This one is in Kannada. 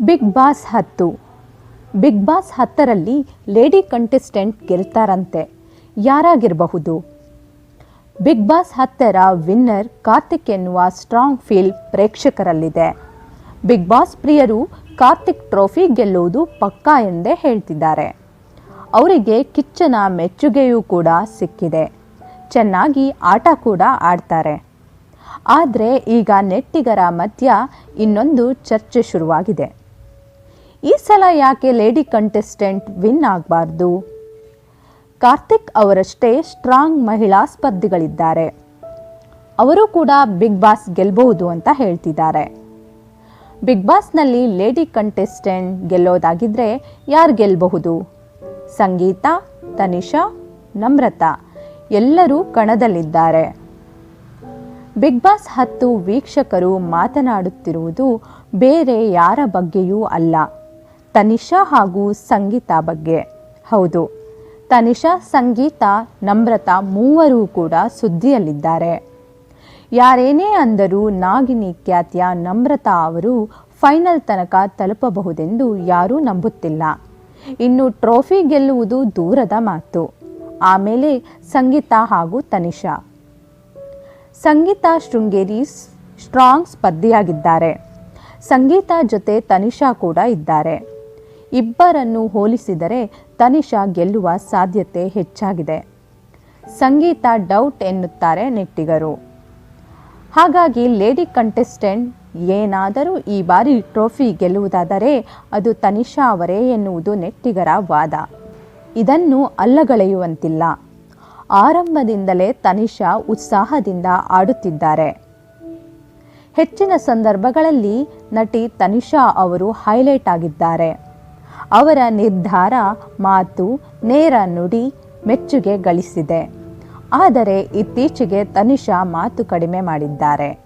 ಬಿಗ್ ಬಾಸ್ ಹತ್ತು. ಬಿಗ್ ಬಾಸ್ ಹತ್ತರಲ್ಲಿ ಲೇಡಿ ಕಂಟೆಸ್ಟೆಂಟ್ ಗೆಲ್ತಾರಂತೆ. ಯಾರಾಗಿರಬಹುದು? ಬಿಗ್ ಬಾಸ್ ಹತ್ತರ ವಿನ್ನರ್ ಕಾರ್ತಿಕ್ ಎನ್ನುವ ಸ್ಟ್ರಾಂಗ್ ಫೀಲ್ ಪ್ರೇಕ್ಷಕರಲ್ಲಿದೆ. ಬಿಗ್ ಬಾಸ್ ಪ್ರಿಯರು ಕಾರ್ತಿಕ್ ಟ್ರೋಫಿ ಗೆಲ್ಲುವುದು ಪಕ್ಕಾ ಎಂದೇ ಹೇಳ್ತಿದ್ದಾರೆ. ಅವರಿಗೆ ಕಿಚ್ಚನ ಮೆಚ್ಚುಗೆಯೂ ಕೂಡ ಸಿಕ್ಕಿದೆ. ಚೆನ್ನಾಗಿ ಆಟ ಕೂಡ ಆಡ್ತಾರೆ. ಆದರೆ ಈಗ ನೆಟ್ಟಿಗರ ಮಧ್ಯ ಇನ್ನೊಂದು ಚರ್ಚೆ ಶುರುವಾಗಿದೆ. ಈ ಸಲ ಯಾಕೆ ಲೇಡಿ ಕಂಟೆಸ್ಟೆಂಟ್ ವಿನ್ ಆಗಬಾರ್ದು? ಕಾರ್ತಿಕ್ ಅವರಷ್ಟೇ ಸ್ಟ್ರಾಂಗ್ ಮಹಿಳಾ ಸ್ಪರ್ಧಿಗಳಿದ್ದಾರೆ. ಅವರು ಕೂಡ ಬಿಗ್ ಬಾಸ್ ಗೆಲ್ಲಬಹುದು ಅಂತ ಹೇಳ್ತಿದ್ದಾರೆ. ಬಿಗ್ ಬಾಸ್ನಲ್ಲಿ ಲೇಡಿ ಕಂಟೆಸ್ಟೆಂಟ್ ಗೆಲ್ಲೋದಾಗಿದ್ದರೆ ಯಾರು ಗೆಲ್ಲಬಹುದು ಸಂಗೀತ, ತನಿಷಾ, ನಮ್ರತಾ ಎಲ್ಲರೂ ಕಣದಲ್ಲಿದ್ದಾರೆ. ಬಿಗ್ ಬಾಸ್ ಹತ್ತು ವೀಕ್ಷಕರು ಮಾತನಾಡುತ್ತಿರುವುದು ಬೇರೆ ಯಾರ ಬಗ್ಗೆಯೂ ಅಲ್ಲ. ತನಿಷಾ ಹಾಗೂ ಸಂಗೀತ ಬಗ್ಗೆ. ಹೌದು, ತನಿಷಾ, ಸಂಗೀತ, ನಮ್ರತಾ ಮೂವರೂ ಕೂಡ ಸುದ್ದಿಯಲ್ಲಿದ್ದಾರೆ. ಯಾರೇನೇ ಅಂದರೂ ನಾಗಿನಿ ಖ್ಯಾತಿಯ ನಮ್ರತಾ ಅವರು ಫೈನಲ್ ತನಕ ತಲುಪಬಹುದೆಂದು ಯಾರೂ ನಂಬುತ್ತಿಲ್ಲ. ಇನ್ನು ಟ್ರೋಫಿ ಗೆಲ್ಲುವುದು ದೂರದ ಮಾತು. ಆಮೇಲೆ ಸಂಗೀತ ಹಾಗೂ ತನಿಷಾ. ಸಂಗೀತ ಶೃಂಗೇರಿ ಸ್ಟ್ರಾಂಗ್ ಸ್ಪರ್ಧಿಯಾಗಿದ್ದಾರೆ. ಸಂಗೀತ ಜೊತೆ ತನಿಷಾ ಕೂಡ ಇದ್ದಾರೆ. ಇಬ್ಬರನ್ನು ಹೋಲಿಸಿದರೆ ತನಿಷಾ ಗೆಲ್ಲುವ ಸಾಧ್ಯತೆ ಹೆಚ್ಚಾಗಿದೆ. ಸಂಗೀತ ಡೌಟ್ ಎನ್ನುತ್ತಾರೆ ನೆಟ್ಟಿಗರು. ಹಾಗಾಗಿ ಲೇಡಿ ಕಂಟೆಸ್ಟೆಂಟ್ ಏನಾದರೂ ಈ ಬಾರಿ ಟ್ರೋಫಿ ಗೆಲ್ಲುವುದಾದರೆ ಅದು ತನಿಷಾ ಅವರೇ ಎನ್ನುವುದು ನೆಟ್ಟಿಗರ ವಾದ. ಇದನ್ನು ಅಲ್ಲಗಳೆಯುವಂತಿಲ್ಲ. ಆರಂಭದಿಂದಲೇ ತನಿಷಾ ಉತ್ಸಾಹದಿಂದ ಆಡುತ್ತಿದ್ದಾರೆ. ಹೆಚ್ಚಿನ ಸಂದರ್ಭಗಳಲ್ಲಿ ನಟಿ ತನಿಷಾ ಅವರು ಹೈಲೈಟ್ ಆಗಿದ್ದಾರೆ. ಅವರ ನಿರ್ಧಾರ ಮಾತು ನೇರ ನುಡಿ ಮೆಚ್ಚುಗೆ ಗಳಿಸಿದೆ. ಆದರೆ ಇತ್ತೀಚೆಗೆ ತನಿಷಾ ಮಾತು ಕಡಿಮೆ ಮಾಡಿದ್ದಾರೆ.